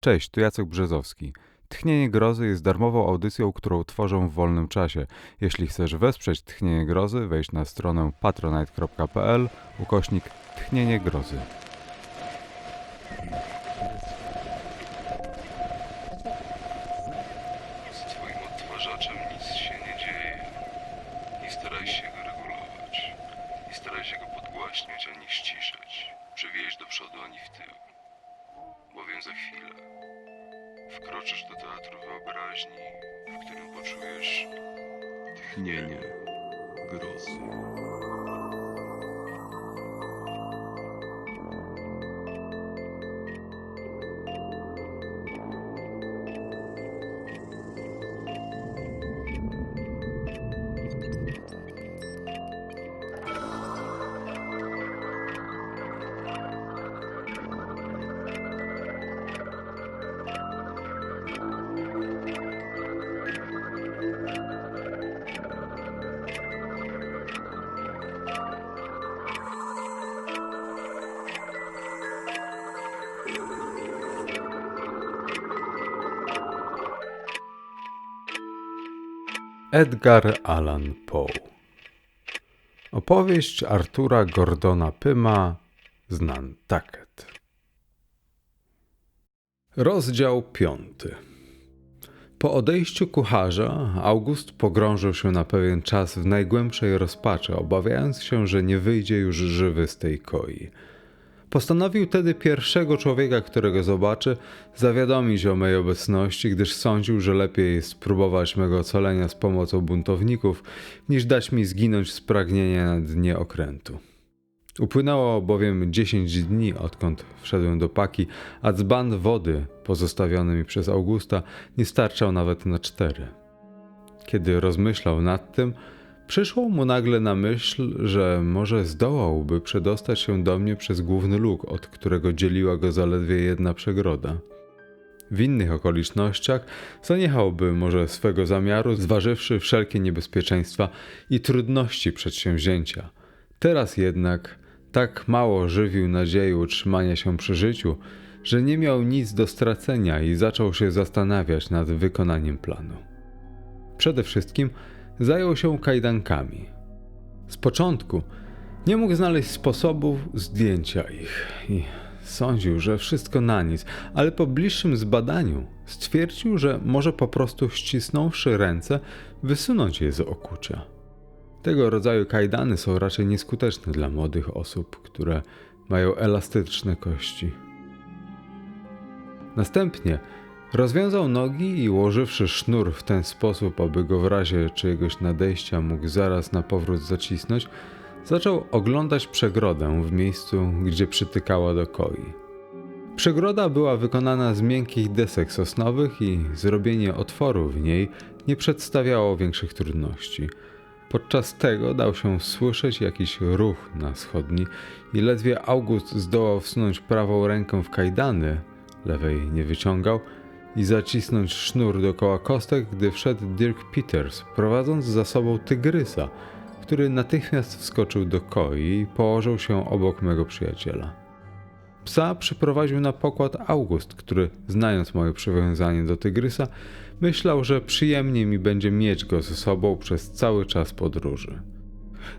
Cześć, tu Jacek Brzezowski. Tchnienie Grozy jest darmową audycją, którą tworzę w wolnym czasie. Jeśli chcesz wesprzeć Tchnienie Grozy, wejdź na stronę patronite.pl ukośnik Tchnienie Grozy. Tchnienie grozy. Edgar Allan Poe. Opowieść Artura Gordona Pyma z Nantucket Rozdział piąty. Po odejściu kucharza August pogrążył się na pewien czas w najgłębszej rozpaczy, obawiając się, że nie wyjdzie już żywy z tej koi. Postanowił tedy pierwszego człowieka, którego zobaczy, zawiadomić o mej obecności, gdyż sądził, że lepiej spróbować mego ocalenia z pomocą buntowników, niż dać mi zginąć z pragnienia na dnie okrętu. Upłynęło bowiem 10 dni, odkąd wszedłem do paki, a dzban wody pozostawiony mi przez Augusta nie starczał nawet na cztery. Kiedy rozmyślał nad tym, Przyszło mu nagle na myśl, że może zdołałby przedostać się do mnie przez główny luk, od którego dzieliła go zaledwie jedna przegroda. W innych okolicznościach zaniechałby może swego zamiaru, zważywszy wszelkie niebezpieczeństwa i trudności przedsięwzięcia. Teraz jednak tak mało żywił nadzieję utrzymania się przy życiu, że nie miał nic do stracenia i zaczął się zastanawiać nad wykonaniem planu. Przede wszystkim zajął się kajdankami. Z początku nie mógł znaleźć sposobów zdjęcia ich i sądził, że wszystko na nic, ale po bliższym zbadaniu stwierdził, że może po prostu ścisnąwszy ręce, wysunąć je z okucia. Tego rodzaju kajdany są raczej nieskuteczne dla młodych osób, które mają elastyczne kości. Następnie Rozwiązał nogi i ułożywszy sznur w ten sposób, aby go w razie czyjegoś nadejścia mógł zaraz na powrót zacisnąć, zaczął oglądać przegrodę w miejscu, gdzie przytykała do koi. Przegroda była wykonana z miękkich desek sosnowych i zrobienie otworu w niej nie przedstawiało większych trudności. Podczas tego dał się słyszeć jakiś ruch na schodni i ledwie August zdołał wsunąć prawą rękę w kajdany, lewej nie wyciągał, i zacisnąć sznur dookoła kostek, gdy wszedł Dirk Peters, prowadząc za sobą tygrysa, który natychmiast wskoczył do koi i położył się obok mego przyjaciela. Psa przyprowadził na pokład August, który, znając moje przywiązanie do tygrysa, myślał, że przyjemnie mi będzie mieć go ze sobą przez cały czas podróży.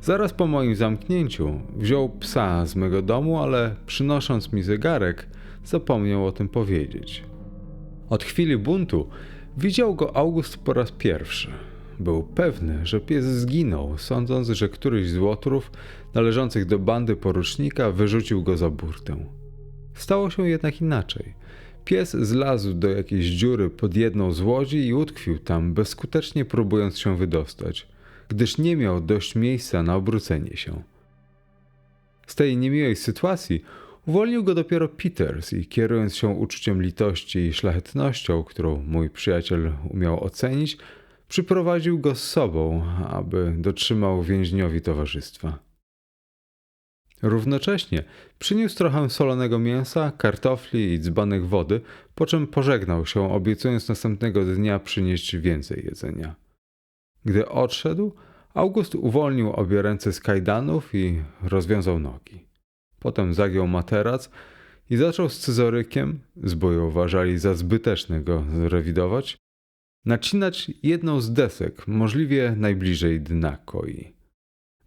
Zaraz po moim zamknięciu wziął psa z mego domu, ale przynosząc mi zegarek, zapomniał o tym powiedzieć. Od chwili buntu widział go August po raz pierwszy. Był pewny, że pies zginął, sądząc, że któryś z łotrów należących do bandy porucznika wyrzucił go za burtę. Stało się jednak inaczej. Pies zlazł do jakiejś dziury pod jedną z łodzi i utkwił tam, bezskutecznie próbując się wydostać, gdyż nie miał dość miejsca na obrócenie się. Z tej niemiłej sytuacji Uwolnił go dopiero Peters i kierując się uczuciem litości i szlachetnością, którą mój przyjaciel umiał ocenić, przyprowadził go z sobą, aby dotrzymał więźniowi towarzystwa. Równocześnie przyniósł trochę solonego mięsa, kartofli i dzbanek wody, po czym pożegnał się, obiecując następnego dnia przynieść więcej jedzenia. Gdy odszedł, August uwolnił obie ręce z kajdanów i rozwiązał nogi. Potem zagiął materac i zaczął scyzorykiem, z boju uważali za zbyteczne go zrewidować, nacinać jedną z desek, możliwie najbliżej dna koi.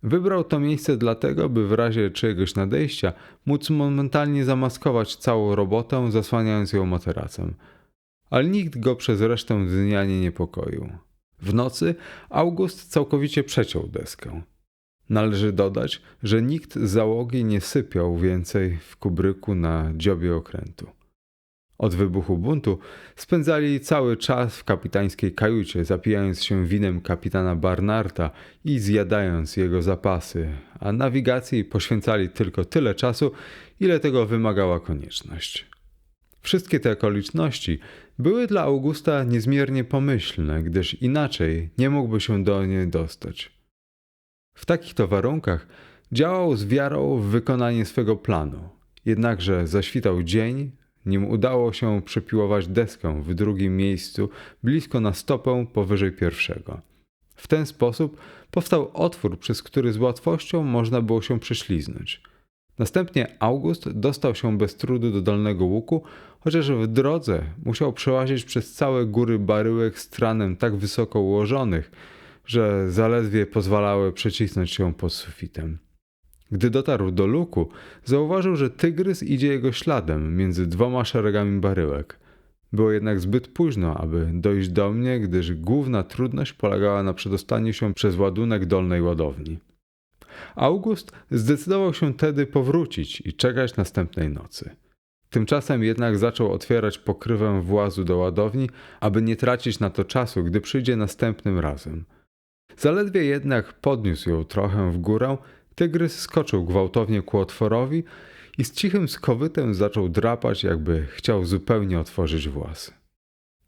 Wybrał to miejsce dlatego, by w razie czyjegoś nadejścia móc momentalnie zamaskować całą robotę, zasłaniając ją materacem. Ale nikt go przez resztę dnia nie niepokoił. W nocy August całkowicie przeciął deskę. Należy dodać, że nikt z załogi nie sypiał więcej w kubryku na dziobie okrętu. Od wybuchu buntu spędzali cały czas w kapitańskiej kajucie, zapijając się winem kapitana Barnarta i zjadając jego zapasy, a nawigacji poświęcali tylko tyle czasu, ile tego wymagała konieczność. Wszystkie te okoliczności były dla Augusta niezmiernie pomyślne, gdyż inaczej nie mógłby się do niej dostać. W takich to warunkach działał z wiarą w wykonanie swego planu. Jednakże zaświtał dzień, nim udało się przepiłować deskę w drugim miejscu, blisko na stopę powyżej pierwszego. W ten sposób powstał otwór, przez który z łatwością można było się prześliznąć. Następnie August dostał się bez trudu do dolnego łuku, chociaż w drodze musiał przełazić przez całe góry baryłek z tranem tak wysoko ułożonych, że zaledwie pozwalały przecisnąć się pod sufitem. Gdy dotarł do luku, zauważył, że tygrys idzie jego śladem między dwoma szeregami baryłek. Było jednak zbyt późno, aby dojść do mnie, gdyż główna trudność polegała na przedostaniu się przez ładunek dolnej ładowni. August zdecydował się tedy powrócić i czekać następnej nocy. Tymczasem jednak zaczął otwierać pokrywę włazu do ładowni, aby nie tracić na to czasu, gdy przyjdzie następnym razem. Zaledwie jednak podniósł ją trochę w górę, tygrys skoczył gwałtownie ku otworowi i z cichym skowytem zaczął drapać, jakby chciał zupełnie otworzyć włas.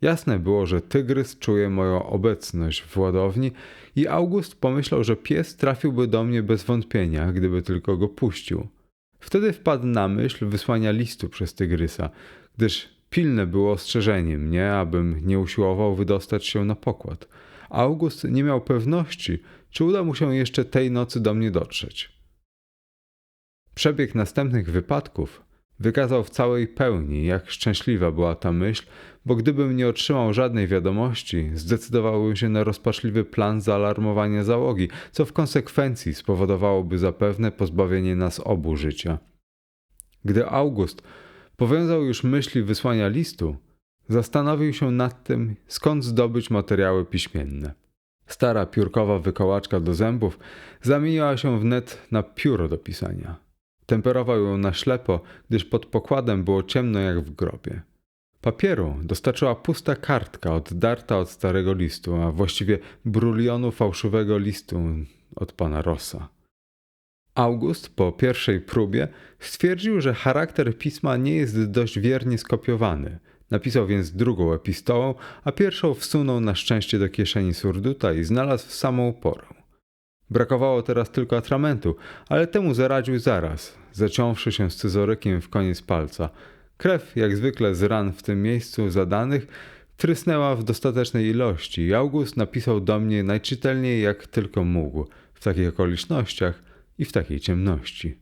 Jasne było, że tygrys czuje moją obecność w ładowni i August pomyślał, że pies trafiłby do mnie bez wątpienia, gdyby tylko go puścił. Wtedy wpadł na myśl wysłania listu przez tygrysa, gdyż pilne było ostrzeżenie mnie, abym nie usiłował wydostać się na pokład. August nie miał pewności, czy uda mu się jeszcze tej nocy do mnie dotrzeć. Przebieg następnych wypadków wykazał w całej pełni, jak szczęśliwa była ta myśl, bo gdybym nie otrzymał żadnej wiadomości, zdecydowałbym się na rozpaczliwy plan zaalarmowania załogi, co w konsekwencji spowodowałoby zapewne pozbawienie nas obu życia. Gdy August powiązał już myśli wysłania listu, zastanowił się nad tym, skąd zdobyć materiały piśmienne. Stara piórkowa wykołaczka do zębów zamieniła się wnet na pióro do pisania. Temperował ją na ślepo, gdyż pod pokładem było ciemno jak w grobie. Papieru dostarczyła pusta kartka oddarta od starego listu, a właściwie brulionu fałszywego listu od pana Rossa. August po pierwszej próbie stwierdził, że charakter pisma nie jest dość wiernie skopiowany. Napisał więc drugą epistołę, a pierwszą wsunął na szczęście do kieszeni surduta i znalazł w samą porę. Brakowało teraz tylko atramentu, ale temu zaradził zaraz, zaciąwszy się scyzorykiem w koniec palca. Krew, jak zwykle z ran w tym miejscu zadanych, trysnęła w dostatecznej ilości i August napisał do mnie najczytelniej jak tylko mógł, w takich okolicznościach i w takiej ciemności.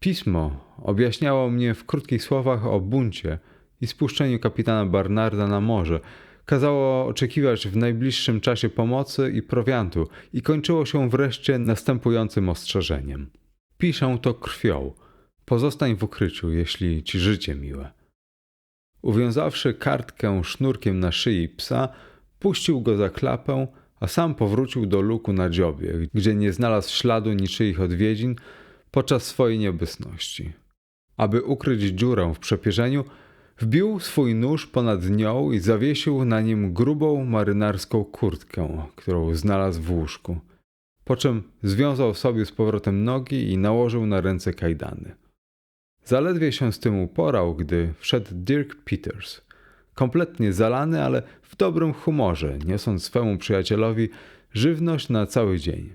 Pismo objaśniało mnie w krótkich słowach o buncie i spuszczeniu kapitana Barnarda na morze, Kazało oczekiwać w najbliższym czasie pomocy i prowiantu i kończyło się wreszcie następującym ostrzeżeniem. Piszę to krwią. Pozostań w ukryciu, jeśli ci życie miłe. Uwiązawszy kartkę sznurkiem na szyi psa, puścił go za klapę, a sam powrócił do luku na dziobie, gdzie nie znalazł śladu niczyich odwiedzin podczas swojej nieobecności. Aby ukryć dziurę w przepierzeniu, Wbił swój nóż ponad nią i zawiesił na nim grubą marynarską kurtkę, którą znalazł w łóżku. Po czym związał sobie z powrotem nogi i nałożył na ręce kajdany. Zaledwie się z tym uporał, gdy wszedł Dirk Peters. Kompletnie zalany, ale w dobrym humorze, niosąc swemu przyjacielowi żywność na cały dzień.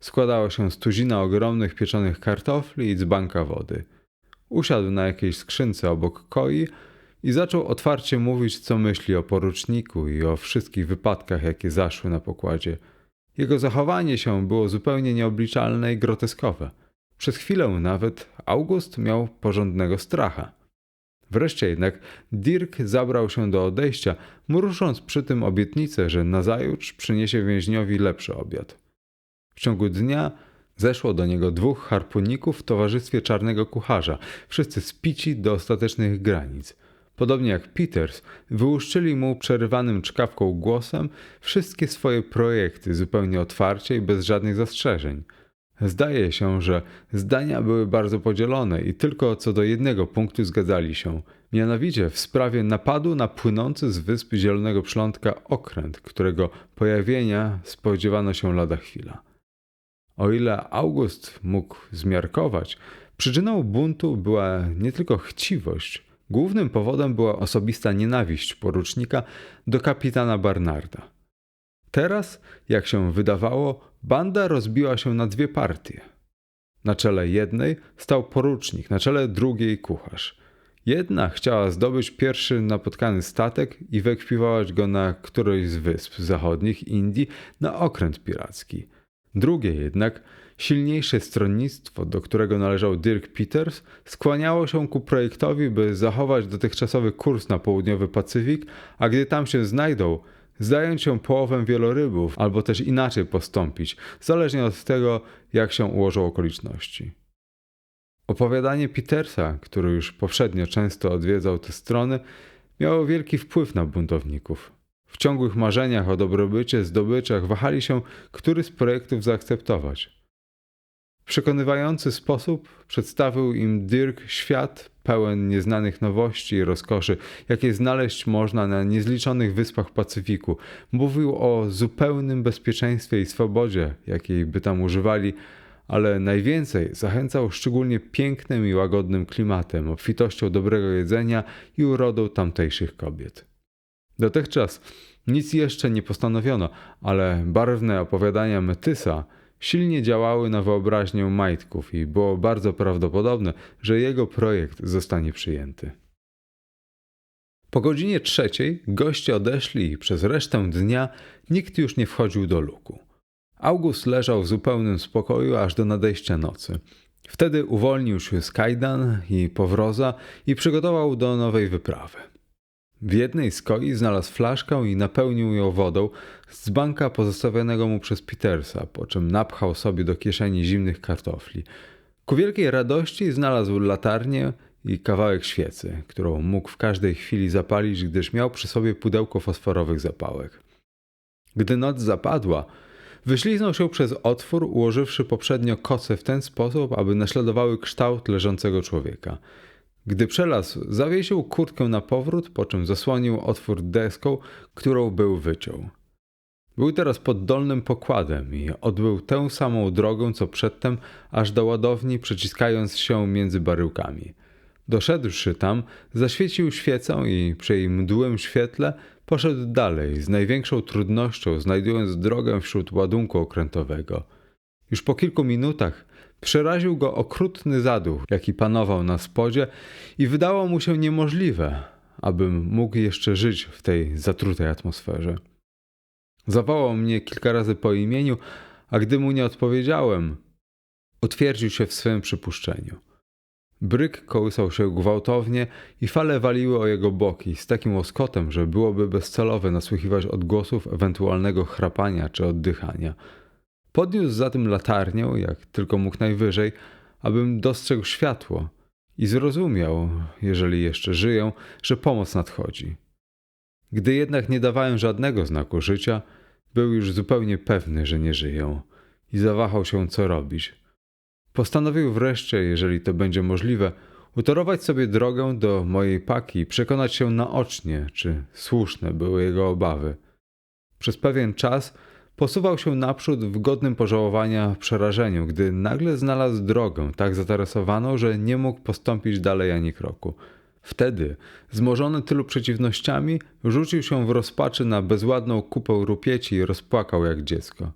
Składała się z tuzina ogromnych pieczonych kartofli i dzbanka wody. Usiadł na jakiejś skrzynce obok koi, i zaczął otwarcie mówić, co myśli o poruczniku i o wszystkich wypadkach, jakie zaszły na pokładzie. Jego zachowanie się było zupełnie nieobliczalne i groteskowe. Przez chwilę nawet August miał porządnego stracha. Wreszcie jednak Dirk zabrał się do odejścia, mrusząc przy tym obietnicę, że nazajutrz przyniesie więźniowi lepszy obiad. W ciągu dnia zeszło do niego dwóch harpuników w towarzystwie czarnego kucharza, wszyscy spici do ostatecznych granic. Podobnie jak Peters, wyłuszczyli mu przerywanym czkawką głosem wszystkie swoje projekty zupełnie otwarcie i bez żadnych zastrzeżeń. Zdaje się, że zdania były bardzo podzielone i tylko co do jednego punktu zgadzali się, mianowicie w sprawie napadu na płynący z wysp Zielonego Przylądka okręt, którego pojawienia spodziewano się lada chwila. O ile August mógł zmiarkować, przyczyną buntu była nie tylko chciwość, głównym powodem była osobista nienawiść porucznika do kapitana Barnarda. Teraz, jak się wydawało, banda rozbiła się na dwie partie. Na czele jednej stał porucznik, na czele drugiej kucharz. Jedna chciała zdobyć pierwszy napotkany statek i wyekwipować go na którejś z wysp zachodnich Indii na okręt piracki. Drugie jednak, silniejsze stronnictwo, do którego należał Dirk Peters, skłaniało się ku projektowi, by zachować dotychczasowy kurs na południowy Pacyfik, a gdy tam się znajdą, zająć się połowem wielorybów, albo też inaczej postąpić, zależnie od tego, jak się ułożą okoliczności. Opowiadanie Petersa, który już poprzednio często odwiedzał te strony, miało wielki wpływ na buntowników. W ciągłych marzeniach o dobrobycie, zdobyczach wahali się, który z projektów zaakceptować. Przekonywający sposób przedstawił im Dirk świat pełen nieznanych nowości i rozkoszy, jakie znaleźć można na niezliczonych wyspach Pacyfiku. Mówił o zupełnym bezpieczeństwie i swobodzie, jakiej by tam używali, ale najwięcej zachęcał szczególnie pięknym i łagodnym klimatem, obfitością dobrego jedzenia i urodą tamtejszych kobiet. Dotychczas nic jeszcze nie postanowiono, ale barwne opowiadania Metysa silnie działały na wyobraźnię majtków i było bardzo prawdopodobne, że jego projekt zostanie przyjęty. Po godzinie trzeciej goście odeszli i przez resztę dnia nikt już nie wchodził do luku. August leżał w zupełnym spokoju aż do nadejścia nocy. Wtedy uwolnił się z kajdan i powroza i przygotował do nowej wyprawy. W jednej z koi znalazł flaszkę i napełnił ją wodą z banka pozostawionego mu przez Petersa, po czym napchał sobie do kieszeni zimnych kartofli. Ku wielkiej radości znalazł latarnię i kawałek świecy, którą mógł w każdej chwili zapalić, gdyż miał przy sobie pudełko fosforowych zapałek. Gdy noc zapadła, wyśliznął się przez otwór, ułożywszy poprzednio koce w ten sposób, aby naśladowały kształt leżącego człowieka – gdy przelazł, zawiesił kurtkę na powrót, po czym zasłonił otwór deską, którą był wyciął. Był teraz pod dolnym pokładem i odbył tę samą drogę co przedtem, aż do ładowni, przeciskając się między baryłkami. Doszedłszy tam, zaświecił świecę i przy jej mdłym świetle poszedł dalej, z największą trudnością znajdując drogę wśród ładunku okrętowego. Już po kilku minutach Przeraził go okrutny zaduch, jaki panował na spodzie i wydało mu się niemożliwe, abym mógł jeszcze żyć w tej zatrutej atmosferze. Zawołał mnie kilka razy po imieniu, a gdy mu nie odpowiedziałem, utwierdził się w swym przypuszczeniu. Bryk kołysał się gwałtownie i fale waliły o jego boki z takim łoskotem, że byłoby bezcelowe nasłuchiwać odgłosów ewentualnego chrapania czy oddychania – Podniósł zatem latarnię, jak tylko mógł najwyżej, abym dostrzegł światło i zrozumiał, jeżeli jeszcze żyją, że pomoc nadchodzi. Gdy jednak nie dawałem żadnego znaku życia, był już zupełnie pewny, że nie żyją i zawahał się, co robić. Postanowił wreszcie, jeżeli to będzie możliwe, utorować sobie drogę do mojej paki i przekonać się naocznie, czy słuszne były jego obawy. Przez pewien czas Posuwał się naprzód w godnym pożałowania przerażeniu, gdy nagle znalazł drogę tak zatarysowaną, że nie mógł postąpić dalej ani kroku. Wtedy, zmożony tylu przeciwnościami, rzucił się w rozpaczy na bezładną kupę rupieci i rozpłakał jak dziecko.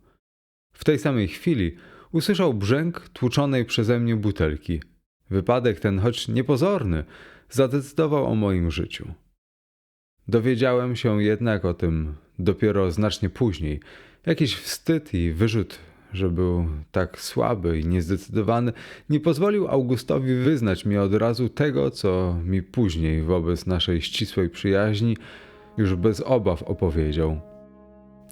W tej samej chwili usłyszał brzęk tłuczonej przeze mnie butelki. Wypadek ten, choć niepozorny, zadecydował o moim życiu. Dowiedziałem się jednak o tym dopiero znacznie później, Jakiś wstyd i wyrzut że był tak słaby i niezdecydowany, nie pozwolił Augustowi wyznać mi od razu tego, co mi później wobec naszej ścisłej przyjaźni już bez obaw opowiedział.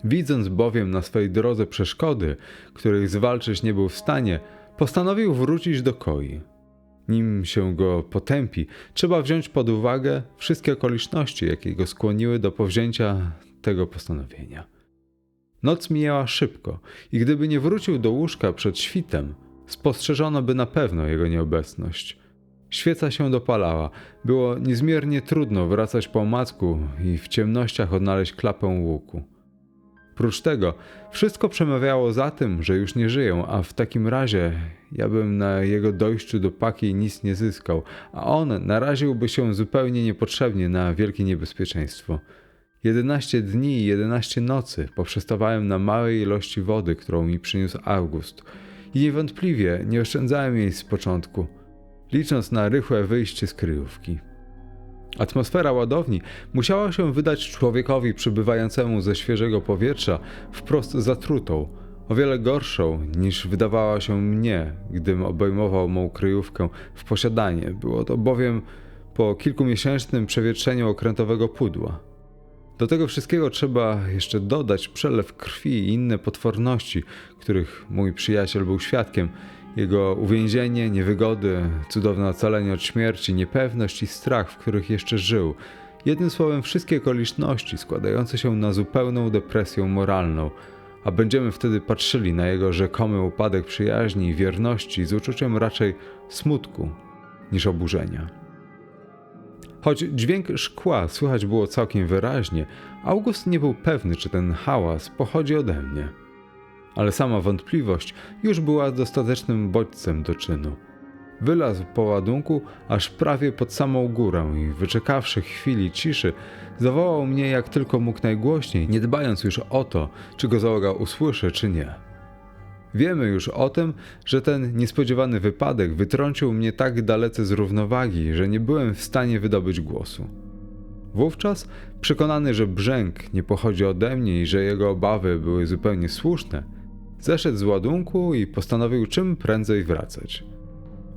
Widząc bowiem na swej drodze przeszkody, których zwalczyć nie był w stanie, postanowił wrócić do koi. Nim się go potępi, trzeba wziąć pod uwagę wszystkie okoliczności, jakie go skłoniły do powzięcia tego postanowienia. Noc mijała szybko i gdyby nie wrócił do łóżka przed świtem, spostrzeżono by na pewno jego nieobecność. Świeca się dopalała, było niezmiernie trudno wracać po omacku i w ciemnościach odnaleźć klapę łuku. Prócz tego, wszystko przemawiało za tym, że już nie żyję, a w takim razie ja bym na jego dojściu do paki nic nie zyskał, a on naraziłby się zupełnie niepotrzebnie na wielkie niebezpieczeństwo. 11 dni i 11 nocy poprzestawałem na małej ilości wody, którą mi przyniósł August i niewątpliwie nie oszczędzałem jej z początku, licząc na rychłe wyjście z kryjówki. Atmosfera ładowni musiała się wydać człowiekowi przybywającemu ze świeżego powietrza wprost zatrutą, o wiele gorszą niż wydawała się mnie, gdym obejmował mą kryjówkę w posiadanie. Było to bowiem po kilkumiesięcznym przewietrzeniu okrętowego pudła. Do tego wszystkiego trzeba jeszcze dodać przelew krwi i inne potworności, których mój przyjaciel był świadkiem. Jego uwięzienie, niewygody, cudowne ocalenie od śmierci, niepewność i strach, w których jeszcze żył. Jednym słowem, wszystkie okoliczności składające się na zupełną depresję moralną, a będziemy wtedy patrzyli na jego rzekomy upadek przyjaźni i wierności z uczuciem raczej smutku niż oburzenia. Choć dźwięk szkła słychać było całkiem wyraźnie, August nie był pewny, czy ten hałas pochodzi ode mnie. Ale sama wątpliwość już była dostatecznym bodźcem do czynu. Wylazł po ładunku aż prawie pod samą górę i wyczekawszy chwili ciszy, zawołał mnie jak tylko mógł najgłośniej, nie dbając już o to, czy go załoga usłyszy, czy nie. Wiemy już o tym, że ten niespodziewany wypadek wytrącił mnie tak dalece z równowagi, że nie byłem w stanie wydobyć głosu. Wówczas, przekonany, że brzęk nie pochodzi ode mnie i że jego obawy były zupełnie słuszne, zeszedł z ładunku i postanowił czym prędzej wracać.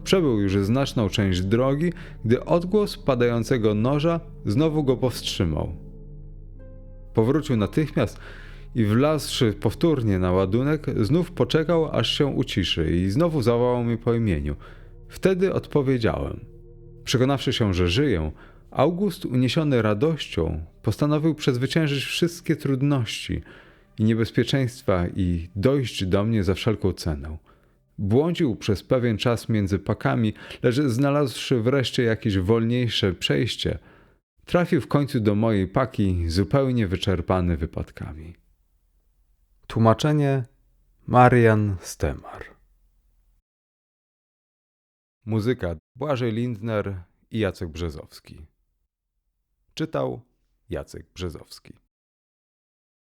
Przebył już znaczną część drogi, gdy odgłos padającego noża znowu go powstrzymał. Powrócił natychmiast i wlazłszy powtórnie na ładunek, znów poczekał, aż się uciszy i znowu zawołał mnie po imieniu. Wtedy odpowiedziałem. Przekonawszy się, że żyję, August, uniesiony radością, postanowił przezwyciężyć wszystkie trudności i niebezpieczeństwa i dojść do mnie za wszelką cenę. Błądził przez pewien czas między pakami, lecz znalazłszy wreszcie jakieś wolniejsze przejście, trafił w końcu do mojej paki zupełnie wyczerpany wypadkami. Tłumaczenie Marian Stemar. Muzyka Błażej Lindner i Jacek Brzezowski. Czytał Jacek Brzezowski